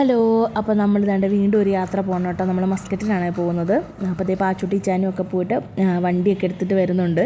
Hello അപ്പോൾ നമ്മൾ ഇതാണ്ട് വീണ്ടും ഒരു യാത്ര പോകണം കേട്ടോ. നമ്മൾ മസ്കറ്റിലാണ് പോകുന്നത്. അപ്പോൾ അതേ പാച്ചുട്ടി ചാനും ഒക്കെ പോയിട്ട് വണ്ടിയൊക്കെ എടുത്തിട്ട് വരുന്നുണ്ട്.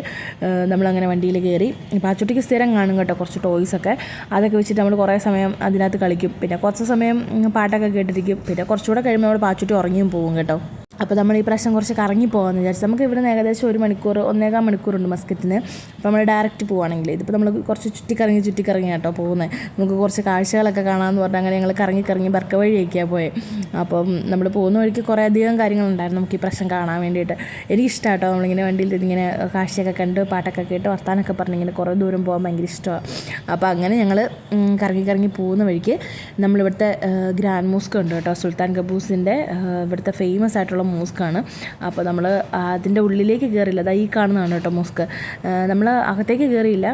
നമ്മളങ്ങനെ വണ്ടിയിൽ കയറി പാച്ചുട്ടിക്ക് സ്ഥിരം കാണും കേട്ടോ കുറച്ച് ടോയ്സൊക്കെ അതൊക്കെ വെച്ചിട്ട് നമ്മൾ കുറേ സമയം അതിനകത്ത് കളിക്കും. പിന്നെ കുറച്ച് സമയം പാട്ടൊക്കെ കേട്ടിരിക്കും. പിന്നെ കുറച്ചുകൂടെ കഴിയുമ്പോൾ നമ്മൾ പാച്ചുട്ടി ഉറങ്ങിയും പോകും കേട്ടോ. അപ്പോൾ നമ്മൾ ഈ പ്രശ്നം കുറച്ച് കറങ്ങി പോകാമെന്ന് വിചാരിച്ചു. നമുക്ക് ഇവിടെ ഏകദേശം ഒരു മണിക്കൂർ ഒന്നേകാൽ മണിക്കൂറുണ്ട് മസ്കറ്റിന്. അപ്പോൾ നമ്മൾ ഡയറക്റ്റ് പോവുകയാണെങ്കിൽ ഇതിപ്പോൾ നമ്മൾ കുറച്ച് ചുറ്റിക്കറങ്ങി ചുറ്റിക്കറങ്ങി കേട്ടോ പോകുന്നത്. നമുക്ക് കുറച്ച് കാഴ്ചകളൊക്കെ കാണാമെന്ന് പറഞ്ഞാൽ അങ്ങനെ ഞങ്ങൾ കറങ്ങി കറങ്ങി ബർക്ക വഴിയൊക്കെയാണ് പോയത് അപ്പം നമ്മൾ പോകുന്ന വഴിക്ക് കുറേ അധികം കാര്യങ്ങളുണ്ടായിരുന്നു നമുക്ക് ഈ പ്രശ്നം കാണാൻ വേണ്ടിയിട്ട്. എനിക്കിഷ്ടമാണ് കേട്ടോ നമ്മളിങ്ങനെ വണ്ടിയിൽ ഇങ്ങനെ കാഴ്ചയൊക്കെ കണ്ട് പാട്ടൊക്കെ കേട്ട് വർത്താനൊക്കെ പറഞ്ഞ് ഇങ്ങനെ കുറേ ദൂരം പോകാൻ ഭയങ്കര ഇഷ്ടമാണ്. അപ്പോൾ അങ്ങനെ ഞങ്ങൾ കറങ്ങി കറങ്ങി പോകുന്ന വഴിക്ക് നമ്മളിവിടുത്തെ ഗ്രാൻഡ് മോസ്ക് ഉണ്ട് കേട്ടോ സുൽത്താൻ കബൂസിന്റെ ഇവിടുത്തെ ഫേമസ് ആയിട്ടുള്ള മോസ്കാണ്. അപ്പോൾ നമ്മൾ അതിന്റെ ഉള്ളിലേക്ക് കയറിയില്ല അതാ ഈ കാണുന്നതാണ് കേട്ടോ മോസ്ക്. നമ്മൾ അകത്തേക്ക് കയറിയില്ല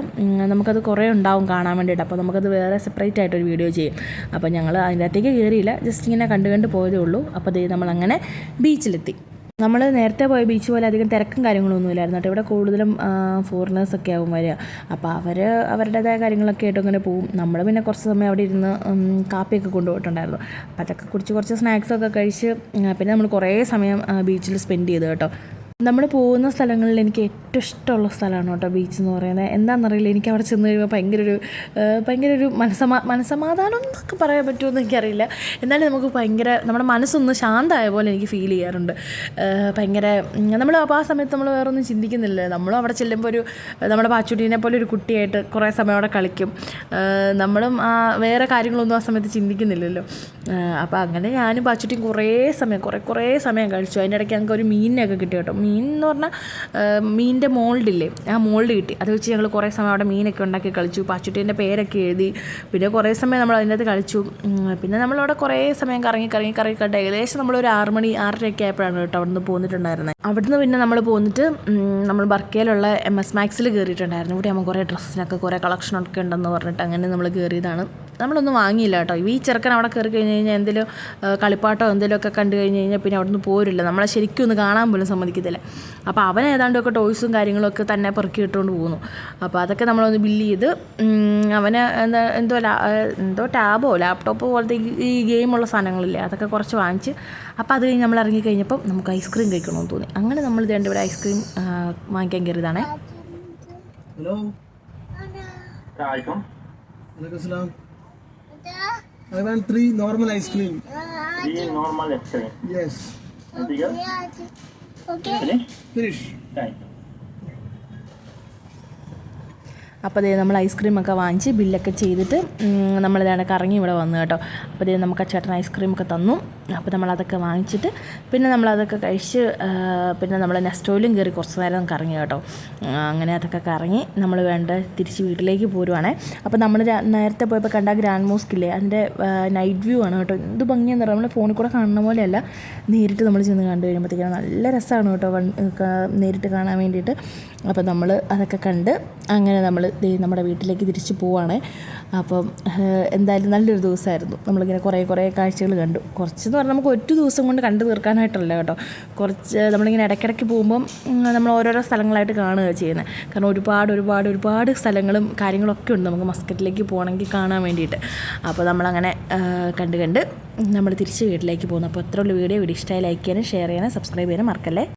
നമുക്കത് കുറേ ഉണ്ടാവും കാണാൻ വേണ്ടിയിട്ട്. അപ്പോൾ നമുക്കത് വേറെ സെപ്പറേറ്റ് ആയിട്ടൊരു വീഡിയോ ചെയ്യും. അപ്പോൾ ഞങ്ങൾ അതിന്റെ അകത്തേക്ക് കയറിയില്ല ജസ്റ്റ് ഇങ്ങനെ കണ്ടു കണ്ട് പോയതേ ഉള്ളൂ. അപ്പോൾ ദേ നമ്മളങ്ങനെ ബീച്ചിലെത്തി നമ്മൾ നേരത്തെ പോയ ബീച്ച് പോലെ അധികം തിരക്കും കാര്യങ്ങളൊന്നും ഇല്ലായിരുന്നു കേട്ടോ. ഇവിടെ കൂടുതലും ഫോറിനേഴ്സൊക്കെ ആവും വരിക. അപ്പോൾ അവർ അവരുടേതായ കാര്യങ്ങളൊക്കെ ആയിട്ട് അങ്ങനെ പോവും. നമ്മൾ പിന്നെ കുറച്ച് സമയം അവിടെ ഇരുന്ന് കാപ്പിയൊക്കെ കൊണ്ടുപോയിട്ടുണ്ടായിരുന്നു. അപ്പോൾ അതൊക്കെ കുടിച്ച് കുറച്ച് സ്നാക്സൊക്കെ കഴിച്ച് പിന്നെ നമ്മൾ കുറേ സമയം ബീച്ചിൽ സ്പെൻഡ് ചെയ്തു കേട്ടോ. നമ്മൾ പോകുന്ന സ്ഥലങ്ങളിൽ എനിക്ക് ഏറ്റവും ഇഷ്ടമുള്ള സ്ഥലമാണ് കേട്ടോ ബീച്ച് എന്ന് പറയുന്നത്. എന്താണെന്നറിയില്ല എനിക്ക് അവിടെ ചെന്ന് കഴിയുമ്പോൾ ഭയങ്കര ഒരു ഭയങ്കര ഒരു മനസ്സമാ മനസ്സമാധാനം എന്നൊക്കെ പറയാൻ പറ്റുമെന്ന് എനിക്കറിയില്ല. എന്നാലും നമുക്ക് ഭയങ്കര നമ്മുടെ മനസ്സൊന്ന് ശാന്തമായ പോലെ എനിക്ക് ഫീൽ ചെയ്യാറുണ്ട്. ഭയങ്കര നമ്മൾ അപ്പോൾ ആ സമയത്ത് നമ്മൾ വേറെ ഒന്നും ചിന്തിക്കുന്നില്ല. നമ്മളും അവിടെ ചെല്ലുമ്പോൾ ഒരു നമ്മുടെ പാച്ചുട്ടീനെ പോലെ ഒരു കുട്ടിയായിട്ട് കുറേ സമയം അവിടെ കളിക്കും. നമ്മളും ആ വേറെ കാര്യങ്ങളൊന്നും ആ സമയത്ത് ചിന്തിക്കുന്നില്ലല്ലോ. അപ്പോൾ അങ്ങനെ ഞാനും പാച്ചുട്ടിയും കുറേ സമയം കുറേ കുറേ സമയം കഴിച്ചു. അതിന്റെ ഇടയ്ക്ക് ഞങ്ങൾക്ക് ഒരു മീനിനെയൊക്കെ കിട്ടി കേട്ടോ. മീൻ എന്ന് പറഞ്ഞാൽ മീനിന്റെ മോൾഡില്ലേ ആ മോൾഡ് കിട്ടി. അത് വെച്ച് ഞങ്ങൾ കുറേ സമയം അവിടെ മീനൊക്കെ ഉണ്ടാക്കി കളിച്ചു പാച്ചുട്ടീന്റെ പേരൊക്കെ എഴുതി. പിന്നെ കുറേ സമയം നമ്മൾ അതിന്റെ അകത്ത് കളിച്ചു പിന്നെ നമ്മളവിടെ കുറേ സമയം കറങ്ങി കറങ്ങി കറങ്ങി കണ്ട് ഏകദേശം നമ്മളൊരു ആറ് മണി ആറരയൊക്കെ ആയപ്പോഴാണ് കേട്ടോ അവിടുന്ന് പോന്നിട്ടുണ്ടായിരുന്നത് അവിടുന്ന് പിന്നെ നമ്മൾ പോന്നിട്ട് നമ്മൾ ബർക്കയിലുള്ള എം എസ് മാക്സിൽ കയറിയിട്ടുണ്ടായിരുന്നു ഇവിടെ നമ്മൾ കുറേ ഡ്രസ്സിനൊക്കെ കുറേ കളക്ഷനൊക്കെ ഉണ്ടെന്ന് പറഞ്ഞിട്ട് അങ്ങനെ നമ്മൾ കയറിയതാണ് നമ്മളൊന്നും വാങ്ങിയില്ല കേട്ടോ. ഈ ചെറുക്കൻ അവിടെ കയറി കഴിഞ്ഞ് കഴിഞ്ഞാൽ എന്തെങ്കിലും കളിപ്പാട്ടോ എന്തെങ്കിലുമൊക്കെ കണ്ടു കഴിഞ്ഞ് കഴിഞ്ഞാൽ പിന്നെ അവിടെ നിന്ന് പോരില്ല. നമ്മളെ ശരിക്കും ഒന്ന് കാണാൻ പോലും സമ്മതിക്കത്തില്ല. അപ്പോൾ അവൻ ഏതാണ്ടൊക്കെ ടോയ്സും കാര്യങ്ങളൊക്കെ തന്നെ പെറുക്കി ഇട്ടുകൊണ്ട് പോകുന്നു. അപ്പോൾ അതൊക്കെ നമ്മളൊന്ന് ബില്ല് ചെയ്ത് അവന് എന്താ എന്തോ ലാ എന്തോ ടാബോ ലാപ്ടോപ്പോ പോലത്തെ ഈ- ഗെയിമുള്ള സാധനങ്ങളില്ലേ അതൊക്കെ കുറച്ച് വാങ്ങിച്ച് അപ്പോൾ അത് കഴിഞ്ഞ് നമ്മൾ ഇറങ്ങി കഴിഞ്ഞപ്പോൾ നമുക്ക് ഐസ്ക്രീം കഴിക്കണമെന്ന് തോന്നി. അങ്ങനെ നമ്മൾ രണ്ട് ഇവിടെ ഐസ്ക്രീം വാങ്ങിക്കാൻ കയറിയതാണേ hello. I want three normal ice cream. Three normal ice cream. Yes. Yang Okay. Finish. Right. അപ്പോൾ ദേ നമ്മൾ ഐസ്ക്രീമൊക്കെ വാങ്ങിച്ച് ബില്ലൊക്കെ ചെയ്തിട്ട് നമ്മളിതാണ് കറങ്ങി ഇവിടെ വന്നു കേട്ടോ. അപ്പോൾ ദേ നമുക്ക് ആ ചേട്ടൻ ഐസ്ക്രീമൊക്കെ തന്നു. അപ്പോൾ നമ്മളതൊക്കെ വാങ്ങിച്ചിട്ട് പിന്നെ നമ്മളതൊക്കെ കഴിച്ച് പിന്നെ നമ്മൾ നെസ്റ്റോയിലും കയറി കുറച്ച് നേരം കറങ്ങി കേട്ടോ. അങ്ങനെ അതൊക്കെ കറങ്ങി നമ്മൾ വേണ്ട തിരിച്ച് വീട്ടിലേക്ക് പോരുവാണേ. അപ്പോൾ നമ്മൾ നേരത്തെ പോയപ്പോൾ കണ്ട ഗ്രാൻഡ് മോസ്ക് ഇല്ലേ അതിന്റെ നൈറ്റ് വ്യൂ ആണ് കേട്ടോ. എന്ത് ഭംഗിയെന്ന് പറയുക നമ്മൾ ഫോണിൽ കൂടെ കാണുന്ന പോലെയല്ല. നേരിട്ട് നമ്മൾ ചെന്ന് കണ്ടു കഴിയുമ്പോഴത്തേക്കും നല്ല രസമാണ് കേട്ടോ നേരിട്ട് കാണാൻ വേണ്ടിയിട്ട്. അപ്പോൾ നമ്മൾ അതൊക്കെ കണ്ട് അങ്ങനെ നമ്മൾ ദേ നമ്മുടെ വീട്ടിലേക്ക് തിരിച്ചു പോവാണ്. അപ്പം എന്തായാലും നല്ലൊരു ദിവസമായിരുന്നു. നമ്മളിങ്ങനെ കുറേ കുറേ കാഴ്ചകൾ കണ്ടു. കുറച്ചെന്ന് പറഞ്ഞാൽ നമുക്ക് ഒറ്റ ദിവസം കൊണ്ട് കണ്ടു തീർക്കാനായിട്ടല്ല കേട്ടോ. കുറച്ച് നമ്മളിങ്ങനെ ഇടയ്ക്കിടയ്ക്ക് പോകുമ്പം നമ്മൾ ഓരോരോ സ്ഥലങ്ങളായിട്ട് കാണുക ചെയ്യുന്നത്. കാരണം ഒരുപാട് ഒരുപാട് ഒരുപാട് സ്ഥലങ്ങളും കാര്യങ്ങളൊക്കെ ഉണ്ട് നമുക്ക് മസ്കറ്റിലേക്ക് പോകണമെങ്കിൽ കാണാൻ വേണ്ടിയിട്ട്. അപ്പോൾ നമ്മളങ്ങനെ കണ്ട് കണ്ട് നമ്മൾ തിരിച്ച് വീട്ടിലേക്ക് പോകുന്നു. അപ്പോൾ ഇത്രയുള്ള വീഡിയോ. വീഡിയോ ഇഷ്ടമായി ലൈക്ക് ചെയ്യാനും ഷെയർ ചെയ്യാനും സബ്സ്ക്രൈബ് ചെയ്യാനും മറക്കല്ലേ?